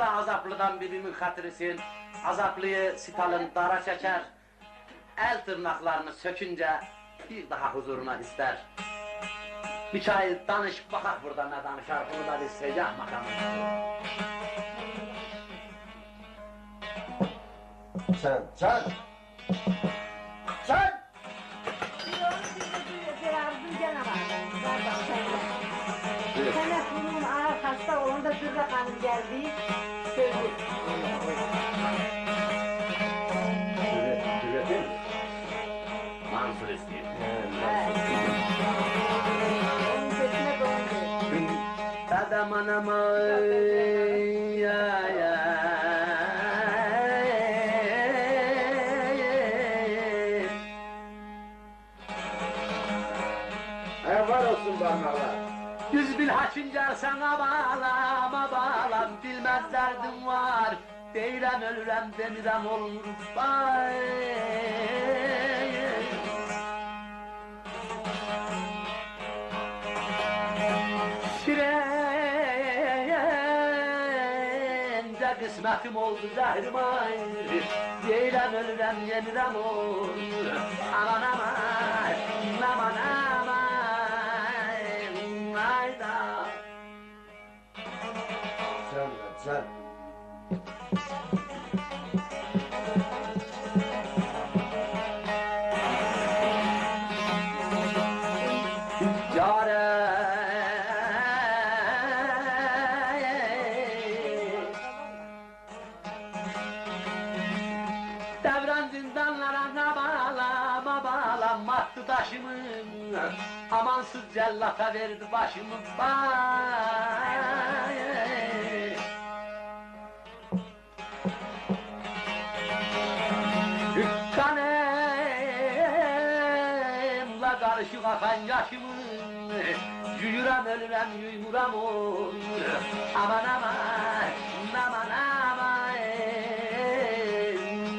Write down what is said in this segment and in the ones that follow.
da azaplıdan birimin hatırısın. Azaplıyı sitalın dara çeker. El tırnaklarını sökünce bir daha huzuruna ister. Mikail danış bakak burada ne danışar bunu da bir secah makamı. Sen, sen! Sen! Sana bunun ağır hasta onda Dürre Hanım geldi. Ya ya. Var olsun parmaklar. Yüz bil haçıncar sana bağlama bağlam Bilmez derdim var Değirem ölürem demirem olur Vay. Kısmetim oldu zahrim ayrı. Değirem ölürem yenirem olur. Aman aman aman aman. Hayda. Sen sen. bağlanmaktı taşımın Amansız cellata verdi başımı bay Kanımla karışık akan yaşımın Yürem ölürem yuymuram olur Aman aman aman aman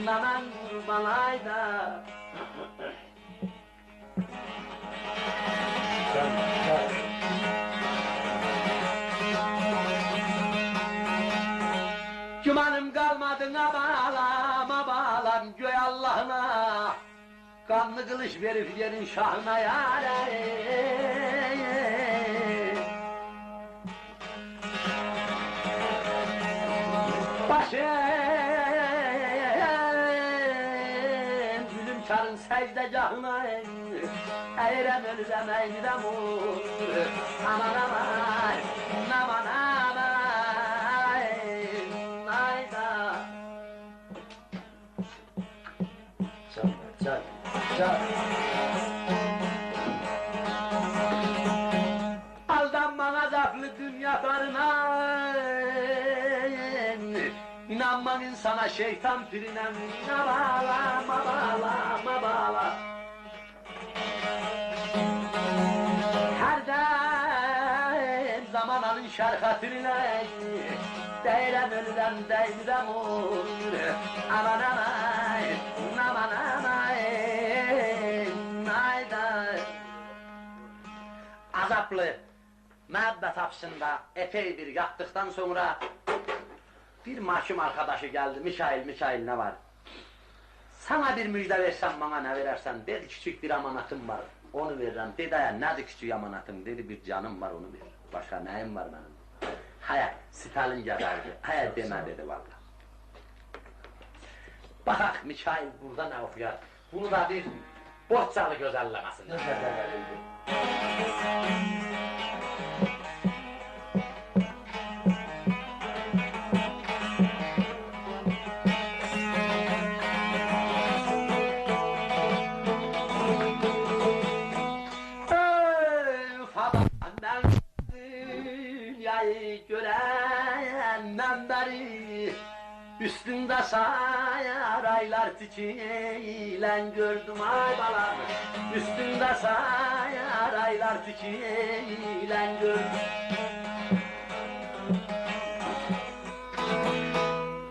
Aman kurban Kanlı kılıç verip yerin şahına yâre Başım Gülüm çarın secdegahına Eğrem ölürem eğrem olur. Aman aman Aman aman Ayda. Lan, sen. Sen. Aldanman azaplı dünya darına İnanman insana şeytan pirine Ma bağla, ma bağla, ma bağla Her dem zaman alın şarkatine Değrem ölürem değrem olur. Aman aman, aman aman azaplı müebbet hapsında epey bir yattıktan sonra bir mahkum arkadaşı geldi. Mikail, Mikail ne var? Sana bir müjde versem bana ne verersen dedi küçük bir amanatım var. Onu veririm. Dedi ya nedir küçük amanatım? Dedi bir canım var onu ver. Başka neyim var benim? Hayır, Stalin geberdi. Hayır deme dedi valla. Bak Mikail burada ne okuyor? Bunu da bir Bohçalı gözellemesin. Üstünde sayar aylar tikiyle gördüm ay balam Üstünde sayar aylar tikiyle gördüm.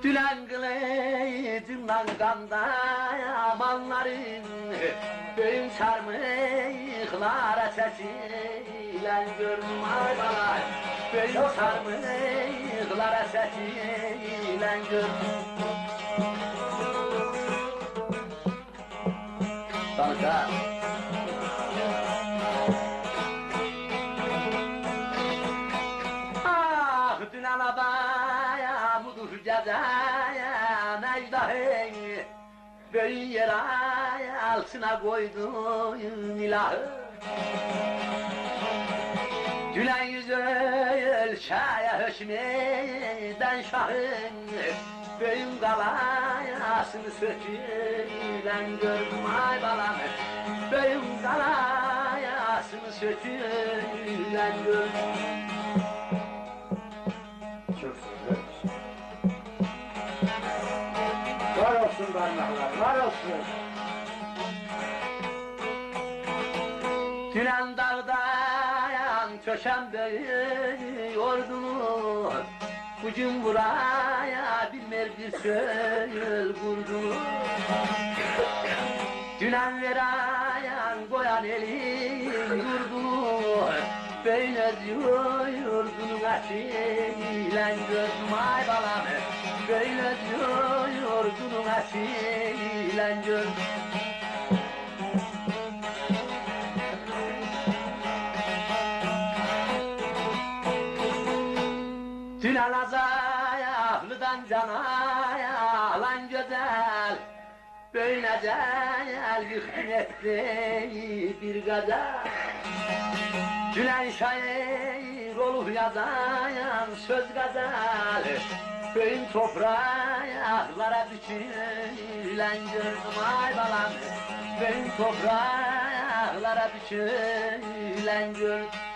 Dülen kılıcımdan kanda amanların Göğün sarmıklara sesiyle gördüm aybalar Göğün sarmıklara sesilen gördüm Kanka Ah dün arabaya budur cezaya necdahın Böyle yer altına koydun ilahı. Gülen yüzül şaya höşmeden şahın Böyün galayasını sökülen gördüm ay balam Böyün galayasını sökülen gördüm var olsun. Gülen dağdayan köşem böyle ordunu Ucum buraya bilmer bir söl kurdu Dünen verayan koyan elin yurdunu Böyle diyor yurdunun açıyla gözüm ay balam Böyle diyor yurdunun açıyla gözüm Tünel azaya, ahlıdan canaya, alan güzel. Böyle güzel yıktın etti bir gazel Tünel şair olup yazayan söz gazel Köyün toprağlara biçilen gördüm ay balam. Köyün toprağlara biçilen gördüm